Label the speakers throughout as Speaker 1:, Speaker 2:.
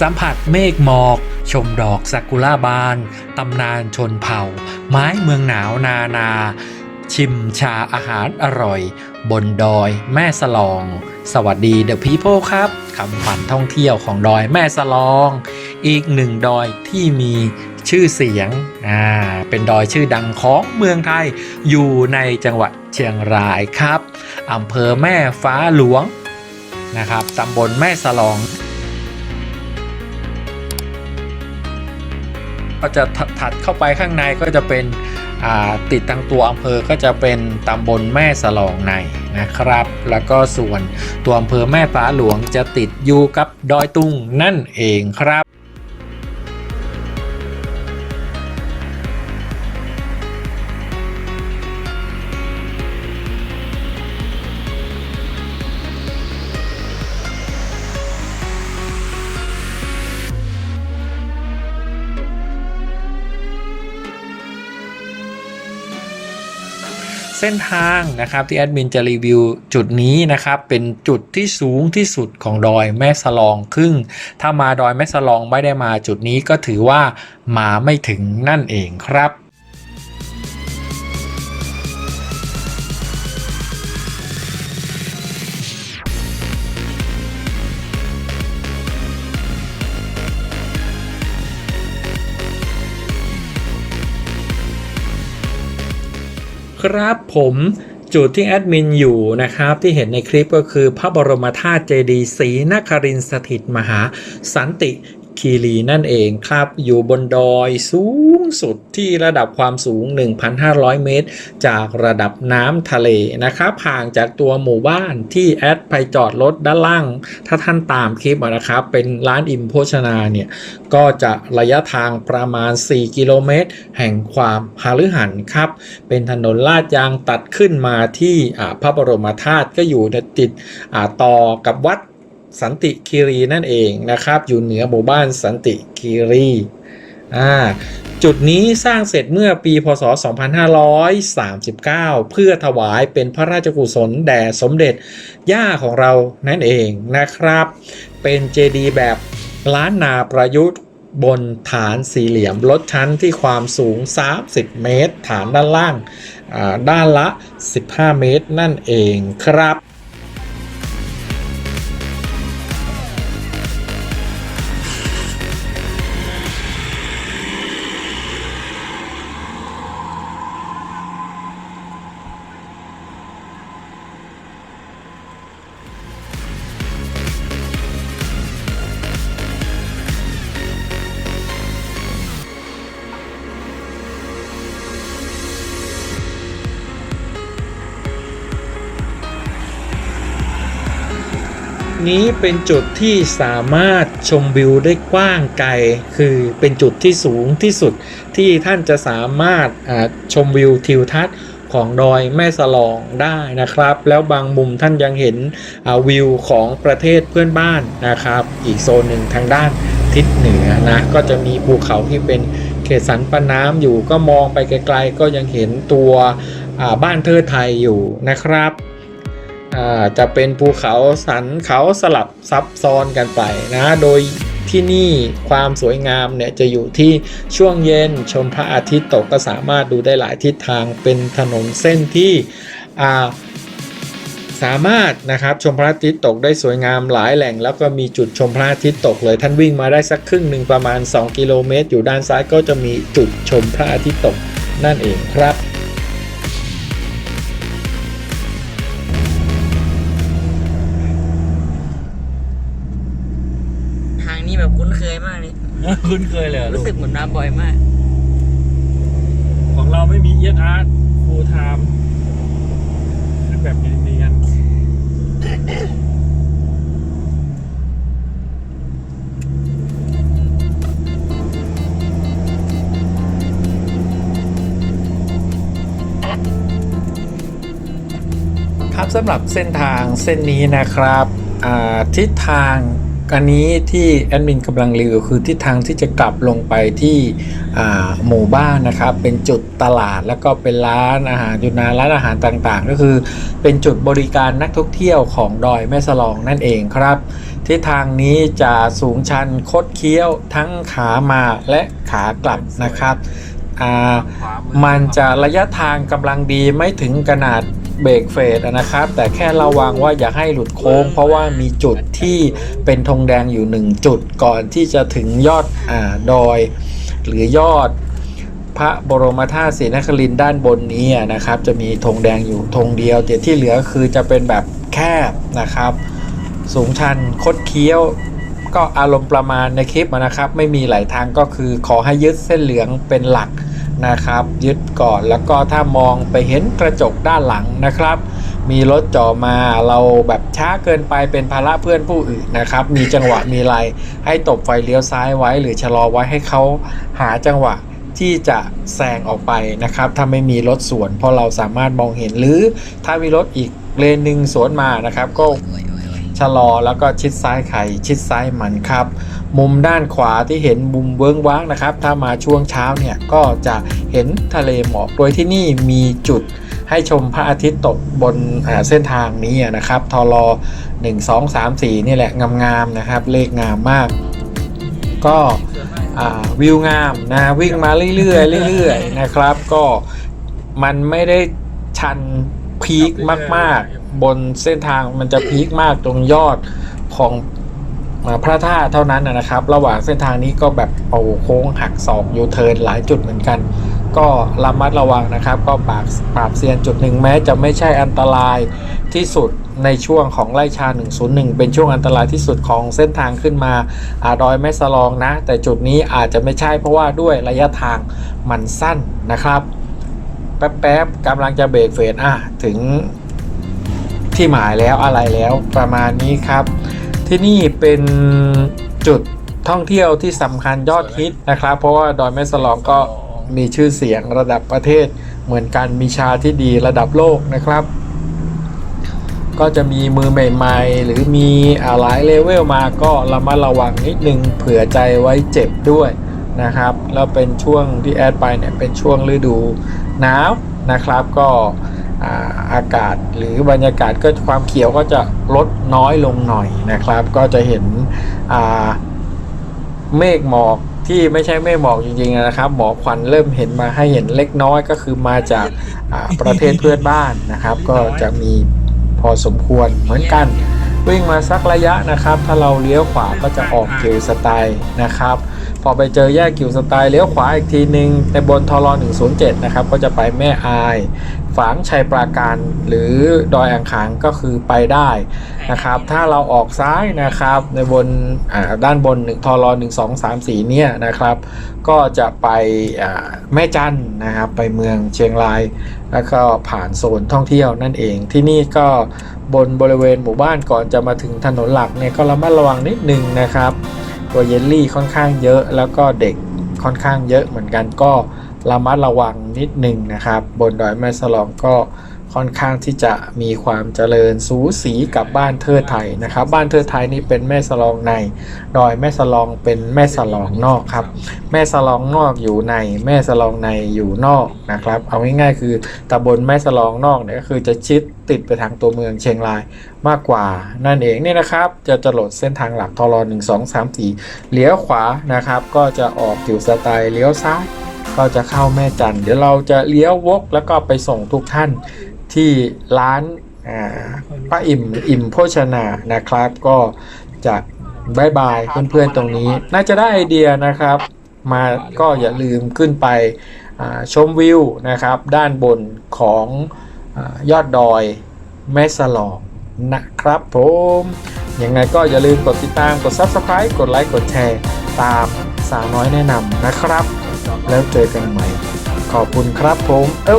Speaker 1: สัมผัสเมฆหมอก ชมดอกซากุระบาน ตำนานชนเผ่า ไม้เมืองหนาวนานา ชิมชาอาหารอร่อย บนดอยแม่สลอง สวัสดีเดอะพีโพครับคำขวัญท่องเที่ยวของดอยแม่สลอง อีกหนึ่งดอยที่มีชื่อเสียง อ่า เป็นดอยชื่อดังของเมืองไทย อยู่ในจังหวัดเชียงรายครับ อำเภอแม่ฟ้าหลวงนะครับตำบลแม่สลอง ก็จะถัดเข้าไปข้างในก็จะเป็นติดทางตัวอำเภอก็จะเป็นตำบลแม่สลองในนะครับ แล้วก็ส่วนตัวอำเภอแม่ฟ้าหลวงจะติดอยู่กับดอยตุงนั่นเองครับ เส้นทางนะครับที่แอดมินจะรีวิวจุดนี้นะครับเป็นจุดที่สูงที่สุดของดอยแม่สลองครึ่ง ถ้ามาดอยแม่สลองไม่ได้มาจุดนี้ก็ถือว่ามาไม่ถึงนั่นเองครับ ครับผมจุดที่แอดมินอยู่นะครับที่เห็นในคลิปก็คือพระบรมธาตุเจดีย์ศรีนครินทร์สถิตมหาสันติ คีรีนั่นเองครับ อยู่บนดอยสูงสุดที่ระดับความสูง 1,500 เมตร จากระดับน้ำทะเลนะครับห่างจากตัวหมู่บ้านที่แอดไปจอดรถด้านล่าง ถ้าท่านตามคลิปนะครับ เป็นร้านอิมโภชนาเนี่ย ก็จะระยะทางประมาณ 4 กิโลเมตร แห่งความหฤหันครับ เป็นถนนลาดยางตัดขึ้นมาที่พระบรมธาตุก็อยู่ติดต่อกับวัด สันติคีรีนั่นเองนะครับ อยู่เหนือหมู่บ้านสันติคีรีอ่าจุดนี้สร้างเสร็จเมื่อปีพศ 2539 เพื่อถวายเป็นพระราชกุศลแด่สมเด็จย่าของเรานั่นเองนะครับ เป็นเจดีย์แบบล้านนาประยุทธ์บนฐานสี่เหลี่ยมลดชั้นที่ความสูง 30 เมตร ฐานด้านล่าง ด้านละ 15 เมตรนั่นเองครับ นี้เป็นจุดที่สามารถชมวิวได้กว้างไกล คือเป็นจุดที่สูงที่สุดที่ท่านจะสามารถชมวิวทิวทัศน์ของดอยแม่สลองได้นะครับ แล้วบางมุมท่านยังเห็นวิวของประเทศเพื่อนบ้านนะครับ อีกโซนหนึ่งทางด้านทิศเหนือนะก็จะมีภูเขาที่เป็นเขตสันปะน้ำอยู่ก็มองไปไกลๆ ก็ยังเห็นตัวบ้านเทิดไทยอยู่นะครับ จะเป็นภูเขาสันเขาสลับซับซ้อนกันไปนะโดยที่นี่ความสวยงามเนี่ยจะอยู่ที่ช่วงเย็นชมพระอาทิตย์ตกก็สามารถดูได้หลายทิศทางเป็นถนนเส้นที่สามารถนะครับชมพระอาทิตย์ตกได้สวยงามหลายแหล่ง แล้วก็มีจุดชมพระอาทิตย์ตกเลยท่านวิ่งมาได้สักครึ่งหนึ่งประมาณ 2 กิโลเมตร อยู่ด้านซ้ายก็จะมีจุดชมพระอาทิตย์ตกนั่นเองครับ
Speaker 2: มากเลย
Speaker 1: คุ้นเคยเลย
Speaker 2: รู้สึกเหมือนมาบ่อยมาก
Speaker 1: ของเราไม่มีเอียนอาร์ตฟูลไทม์แบบเนียนครับสำหรับเส้นทางเส้นนี้นะครับอ่าทิศทาง อันนี้ที่แอดมินกำลังรีวิวคือทิศทางที่จะกลับลงไปที่หมู่บ้านนะครับ เป็นจุดตลาดแล้วก็เป็นร้านอาหารอยู่นาร้านอาหารต่างๆ ก็คือเป็นจุดบริการนักท่องเที่ยวของดอยแม่สลองนั่นเองครับ ทิศทางนี้จะสูงชันคดเคี้ยวทั้งขามาและขากลับนะครับมันจะระยะทางกำลังดีไม่ถึงขนาด เบรกเฟสอะนะครับ แต่แค่ระวังว่าอย่าให้หลุดโค้ง เพราะว่ามีจุดที่เป็นธงแดงอยู่หนึ่งจุดก่อนที่จะถึงยอดอาดอย หรือยอดพระบรมธาตุศรีนครินทร์ด้านบนนี้อะนะครับ จะมีธงแดงอยู่ธงเดียวแต่ที่เหลือคือจะเป็นแบบแคบนะครับ สูงชันคดเคี้ยว ก็อารมณ์ประมาณในคลิปอะนะครับ ไม่มีหลายทางก็คือขอให้ยึดเส้นเหลืองเป็นหลัก นะครับ ยึดก่อนแล้วก็ถ้ามองไปเห็นกระจกด้านหลังนะครับ มีรถจ่อมาเราแบบช้าเกินไปเป็นภาระเพื่อนผู้อื่นนะครับ มีจังหวะมีไรให้ตบไฟเลี้ยวซ้ายไว้ หรือชะลอไว้ให้เขาหาจังหวะที่จะแซงออกไปนะครับ ถ้าไม่มีรถสวนเพราะเราสามารถมองเห็นหรือถ้ามีรถอีกเลนหนึ่งสวนมานะครับ ก็ ชะลอแล้วก็ชิดซ้ายไข่ชิดซ้ายหมันครับ มุมด้านขวาที่เห็นมุมเบื้งว้างนะครับ ถ้ามาช่วงเช้าเนี่ยก็จะเห็นทะเลหมอกโดยที่นี่มีจุดให้ชมพระอาทิตย์ตกบนเส้นทางนี้นะครับทอรอ1 2 3 4 นี่แหละงามๆนะครับ เลขงามมาก ก็วิวงามนะวิ่งมาเรื่อยๆเรื่อยๆนะครับ ก็มันไม่ได้ชันพีคมากๆ บนเส้นทางมันจะพีคมากตรงยอดของพระธาตุเท่านั้นนะครับ ระหว่างเส้นทางนี้ก็แบบโอ้โค้งหักศอกยูเทิร์นหลายจุดเหมือนกัน ก็ระมัดระวังนะครับ ก็ปากปราบเซียนจุดหนึ่งแม้จะไม่ใช่อันตรายที่สุดในช่วงของไล่ชา 101 เป็นช่วงอันตรายที่สุดของเส้นทางขึ้นมาอาดอยแม่สลองนะ แต่จุดนี้อาจจะไม่ใช่เพราะว่าด้วยระยะทางมันสั้นนะครับ แป๊บๆกำลังจะเบรกเฟรนอะถึง ที่หมายแล้วอะไรแล้วประมาณนี้ครับ ที่นี่เป็นจุดท่องเที่ยวที่สำคัญยอดฮิตนะครับ เพราะว่าดอยแม่สลองก็มีชื่อเสียงระดับประเทศ เหมือนกันมีชาที่ดีระดับโลกนะครับ ก็จะมีมือใหม่ๆ หรือมีอ่าหลายเลเวลมาก็ระมัดระวังนิดนึงเผื่อใจไว้เจ็บด้วยนะครับ แล้วเป็นช่วงที่แอดไปเนี่ยเป็นช่วงฤดูหนาวนะครับ ก็ อากาศหรือบรรยากาศก็ความเขียวก็จะลดน้อยลงหน่อยนะครับ ก็จะเห็นเมฆหมอกที่ไม่ใช่เมฆหมอกจริงๆนะครับหมอกควันเริ่มเห็นมาให้เห็นเล็กน้อยก็คือมาจากประเทศเพื่อนบ้านนะครับ ก็จะมีพอสมควรเหมือนกัน วิ่งมาสักระยะนะครับ ถ้าเราเลี้ยวขวาก็จะออกกิวสไตล์นะครับ พอไปเจอแยกกิวสไตล์เลี้ยวขวาอีกทีหนึ่งในบนทร107 นะครับ ก็จะไปแม่อายฝางชัยปราการหรือดอยอ่างขางก็คือไปได้นะครับ ถ้าเราออกซ้ายนะครับในบนอ่าด้านบน1ทร1 2 3 4เนี่ยนะครับ ก็จะไปอ่าแม่จันทน์นะครับไปเมืองเชียงราย แล้วก็ผ่านโซนท่องเที่ยวนั่นเอง ที่นี่ก็บนบริเวณหมู่บ้านก่อนจะมาถึงถนนหลักเนี่ยก็ระมัดระวังนิดนึงนะครับ ตัวเยลลี่ค่อนข้างเยอะ แล้วก็เด็กค่อนข้างเยอะเหมือนกันก็ระมัดระวังนิดนึงนะครับ บนดอยแม่สลองก็ ค่อนข้างที่จะมีความเจริญสูสีกับบ้านเทิดไทยนะครับ บ้านเทิดไทยนี่เป็นแม่สลองใน ดอยแม่สลองเป็นแม่สลองนอกครับ แม่สลองนอกอยู่ใน แม่สลองในอยู่นอกนะครับ เอาง่ายๆคือตำบลแม่สลองนอกเนี่ยก็คือจะชิดติดไปทางตัวเมืองเชียงรายมากกว่า นั่นเองนี่นะครับ จะจะหลดเส้นทางหลักทรหนึ่งสองสามสี่เลี้ยวขวานะครับ ก็จะออกจิวสไตล์เลี้ยวซ้าย ก็จะเข้าแม่จันเดี๋ยวเราจะเลี้ยววกแล้วก็ไปส่งทุกท่าน ที่ร้านอ่าป้าอิ่มอิ่มโภชนานะครับ ก็จะบายบายเพื่อนๆตรงนี้ น่าจะได้ไอเดียนะครับ มาก็อย่าลืมขึ้นไปอ่าชมวิวนะครับ ด้านบนของอายอดดอยแม่สลองนะครับผมยังไงก็อย่าลืมกดติดตามกด Subscribe กดไลค์กดแชร์ตามสาวน้อยแนะนำนะครับ แล้วเจอกันใหม่ ขอบคุณครับผม เอ้า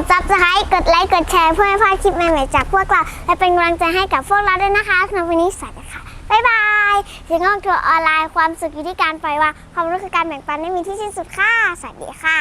Speaker 1: ด
Speaker 3: subscribe กดไลค์กดแชร์เพื่อไม่พลาดคลิปใหม่ๆจากพวกเรา และเป็นกำลังใจให้กับพวกเราด้วยนะคะสำหรับวันนี้สวัสดีค่ะบ๊ายบายเสียงห้องทัวร์ออนไลน์ความสุขอยู่ที่การปล่อยวางความรู้คือการแบ่งปันไม่มีที่สิ้นสุดค่ะสวัสดีค่ะ